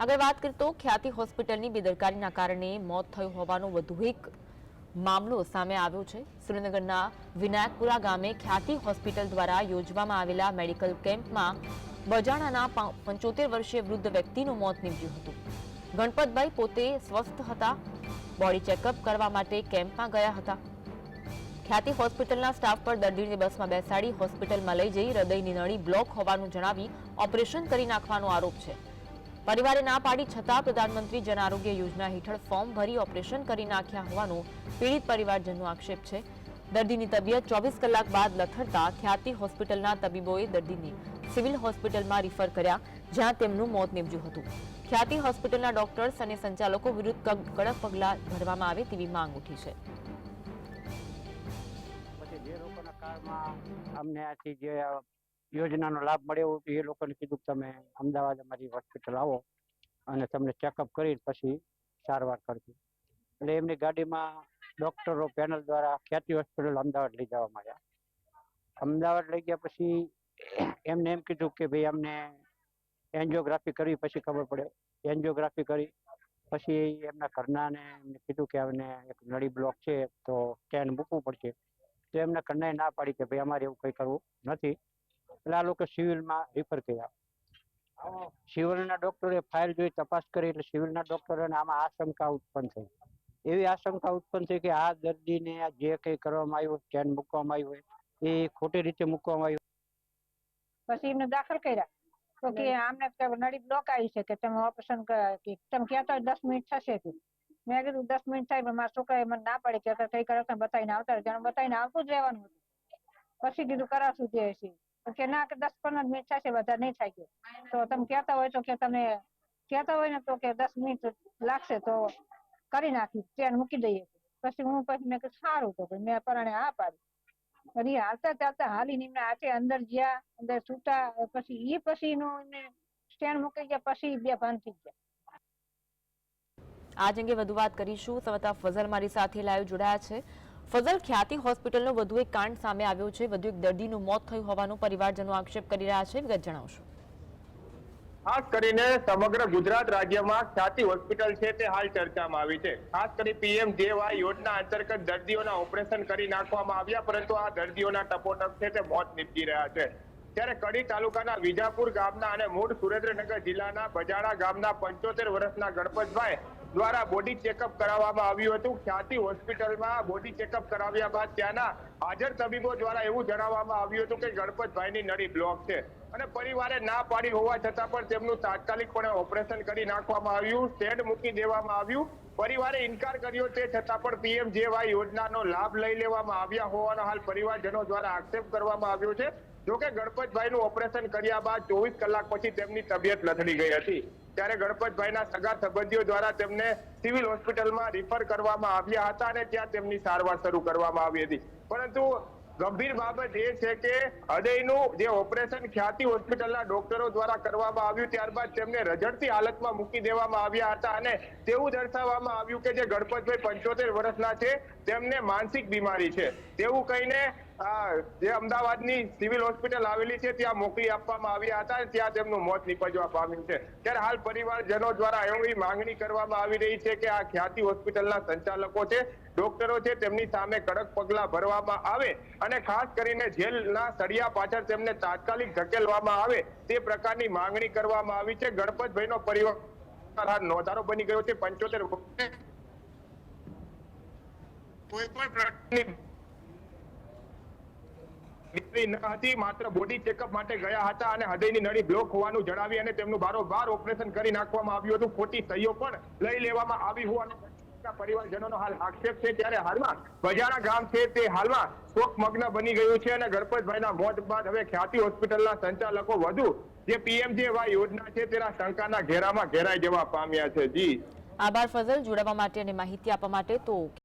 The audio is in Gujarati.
આગળ વાત કરીએ તો ખ્યાતિ હોસ્પિટલની બેદરકારીના કારણે મોત થયું હોવાનો વધુ એક મામલો સામે આવ્યો છે. સુરેન્દ્રનગરના વિનાયકપુરા ગામે ખ્યાતિ હોસ્પિટલ દ્વારા યોજવામાં આવેલા મેડિકલ કેમ્પમાં બજાણાના પંચોતેર વર્ષીય વૃદ્ધ વ્યક્તિનું મોત નીપજ્યું હતું. ગણપતભાઈ પોતે સ્વસ્થ હતા. બોડી ચેકઅપ કરવા માટે કેમ્પમાં ગયા હતા. ખ્યાતિ હોસ્પિટલના સ્ટાફ પર દર્દીને બસમાં બેસાડી હોસ્પિટલમાં લઈ જઈ હૃદયની નળી બ્લોક હોવાનું જણાવી ઓપરેશન કરી નાખવાનો આરોપ છે. પરિવારે ના પાડી છતાં પ્રધાનમંત્રી જન આરોગ્ય યોજના હેઠળ ફોર્મ ભરી ઓપરેશન કરી નાખ્યા હોવાનો પીડિત પરિવારજનનો આક્ષેપ છે. દર્દીની તબિયત ચોવીસ કલાક બાદ લથડતા ખ્યાતિ હોસ્પિટલના તબીબોએ દર્દીને સિવિલ હોસ્પિટલમાં રિફર કર્યા, જ્યાં તેમનું મોત નીપજ્યું હતું. ખ્યાતિ હોસ્પિટલના ડોક્ટર્સ અને સંચાલકો વિરુદ્ધ કડક પગલાં ભરવામાં આવે તેવી માંગ ઉઠી છે. અમને આથી જે યોજનાનો લાભ મળ્યો એ લોકોને કીધું તમે અમદાવાદ અમારી હોસ્પિટલ આવો અને તમને ચેકઅપ કરી પછી સારવાર કરજો. એટલે એમની ગાડીમાં ડોક્ટરો પેનલ દ્વારા ખ્યાતિ હોસ્પિટલ અમદાવાદ લઈ જવામાં આવ્યા. અમદાવાદ લઈ ગયા પછી એમને એમ કીધું કે ભાઈ અમને એન્જિયોગ્રાફી કરવી પછી ખબર પડે. એન્જિયોગ્રાફી કરી પછી એમના ઘરનાને એમને કીધું કે અમને એક નળી બ્લોક છે તો કેન મૂકવું પડશે. તો એમના કન્યાએ ના પાડી કે ભાઈ અમારે એવું કંઈ કરવું નથી. એટલે આ લોકો સિવિલમાં રિફર કર્યા. સિવિલના ડોક્ટરે ફાઇલ જોઈ તપાસ કરી એટલે સિવિલના ડોક્ટરોને આમાં આશંકા ઉત્પન્ન થઈ. એવી આશંકા ઉત્પન્ન થઈ કે આ દર્દીને જે કંઈ કરવામાં આવ્યું સ્કેન મૂકવામાં આવ્યું એ ખોટી રીતે મૂકવામાં આવ્યું. પછી એમને દાખલ કર્યા. તો કે આમને નળી બ્લોક આવી છે કે તમે ઓપરેશન કે તમે કહેતા દસ મિનિટ થશે કે મેં કીધું દસ મિનિટ થાય પણ મારા છોકરાએ મને ના પાડી કે કઈ કરો બતાવીને આવતા જાણે બતાવીને આવતું જ રહેવાનું હતું. પછી કીધું કરાશું જે છે કે ના, કે દસ પંદર મિનિટ થશે વધારે નહીં થાય તો તમે કહેતા હોય તો કે તમે કહેતા હોય ને તો કે દસ મિનિટ લાગશે તો કરી નાખી ટ્રેન મૂકી દઈએ. પછી હું પછી મેં સારું તો મેં પરાણે હા પાડી અને હાલતા ચાલતા હાલીને એમને હાથે અંદર ગયા, અંદર છૂટા પછી એ પછી નું સ્ટેન્ડ મૂકી ગયા, પછી બે ભાન થઈ ગયા. આજ અંગે વધુ વાત કરીશું. સંવાદદાતા ફઝલ મારી સાથે લાઈવ જોડાયા છે. ફઝલ ખ્યાતિ હોસ્પિટલનો વધુ એક કાંડ સામે આવ્યો છે. વધુ એક દર્દીનું મોત થયું હોવાનો પરિવારજનો આક્ષેપ કરી રહ્યા છે. વિગત જણાવશો. ખાસ કરીને સમગ્ર ગુજરાત રાજ્યમાં ખ્યાતિ હોસ્પિટલ છે તે હાલ ચર્ચામાં આવી છે. ખાસ કરી પીએમ યોજના અંતર્ગત દર્દીઓના ઓપરેશન કરી નાખવામાં આવ્યા, પરંતુ આ દર્દીઓના ટપોટપ છે તે મોત નીપજી રહ્યા છે. ત્યારે કડી તાલુકાના વિજાપુર ગામના અને મૂળ સુરેન્દ્રનગર જિલ્લાના બજાડા ગામના પંચોતેર વર્ષના ગણપતભાઈ દ્વારા બોડી ચેકઅપ કરાવવામાં આવ્યું હતું. ખ્યાતિ હોસ્પિટલમાં બોડી ચેકઅપ કરાવ્યા બાદ ત્યાંના હાજર તબીબો દ્વારા એવું જણાવવામાં આવ્યું હતું કે ગણપતભાઈની નળી બ્લોક છે. અને પરિવારે ના પાડી હોવા છતાં પણ તેમનું તાત્કાલિકપણે ઓપરેશન કરી નાખવામાં આવ્યું. સ્ટેન્ડ મૂકી દેવામાં આવ્યું. પરિવારે ઇનકાર કર્યો તે છતાં પણ પીએમ યોજનાનો લાભ લઈ લેવામાં આવ્યા હોવાનો હાલ પરિવારજનો દ્વારા આક્ષેપ કરવામાં આવ્યો છે. જોકે ગણપતભાઈનું ઓપરેશન કર્યા બાદ ચોવીસ કલાક પછી તેમની તબિયત લથડી ગઈ હતી. ત્યારે ગણપતભાઈના સગા સંબંધીઓ દ્વારા તેમને સિવિલ હોસ્પિટલમાં રિફર કરવામાં આવ્યા હતા અને ત્યાં તેમની સારવાર શરૂ કરવામાં આવી હતી. પરંતુ ગંભીર બાબત એ છે કે હૃદયનું જે ઓપરેશન ખ્યાતિ હોસ્પિટલના ડોક્ટરો દ્વારા કરવામાં આવ્યું ત્યારબાદ તેમને રજડતી હાલતમાં મૂકી દેવામાં આવ્યા હતા અને તેવું દર્શાવવામાં આવ્યું કે જે ગણપતભાઈ પંચોતેર વર્ષના છે, તેમને માનસિક બીમારી છે. તેવું કહીને જે અમદાવાદની સિવિલ હોસ્પિટલ આવેલી છે, ત્યાં મોકલી આપવામાં આવ્યા હતા ત્યાં તેમનું મોત નીપજવા પામ્યું છે. ત્યારે હાલ પરિવારજનો દ્વારા એવી માંગણી કરવામાં આવી રહી છે કે આ ખ્યાતિ હોસ્પિટલના સંચાલકો છે, ડોક્ટરો છે, તેમની સામે કડક પગલા ભરવામાં આવે અને ખાસ કરીને જેલના સળિયા પાછળ તેમને તાત્કાલિક ધકેલવામાં આવે તે પ્રકારની માંગણી કરવામાં આવી છે. ગણપતભાઈનો પરિવાર નોંધારો બની ગયો છે. પંચોતેર કોઈ પણ પ્રકારની બીમારી ન હતી માત્ર બોડી ચેકઅપ માટે ગયા હતા અને હૃદયની નળી બ્લોક હોવાનું જણાવી અને તેમનું બારોબાર ઓપરેશન કરી નાખવામાં આવ્યું હતું. ખોટી સહીઓ પણ લઈ લેવામાં આવી હોવાનું પરિવારજનોનો હાલ આક્ષેપ છે. ત્યારે હાલમાં બજાણા ગામ છે તે હાલમાં શોકમગ્ન બની ગયું છે અને ગણપતભાઈના મોત બાદ હવે ખ્યાતિ હોસ્પિટલના સંચાલકો વધુ જે પીએમજેવાય યોજના છે તેના શંકાના ઘેરામાં ઘેરાઈ જવા પામ્યા છે. જી. આભાર ફઝલ. જોડાવા માટે અને માહિતી આપવા માટે તો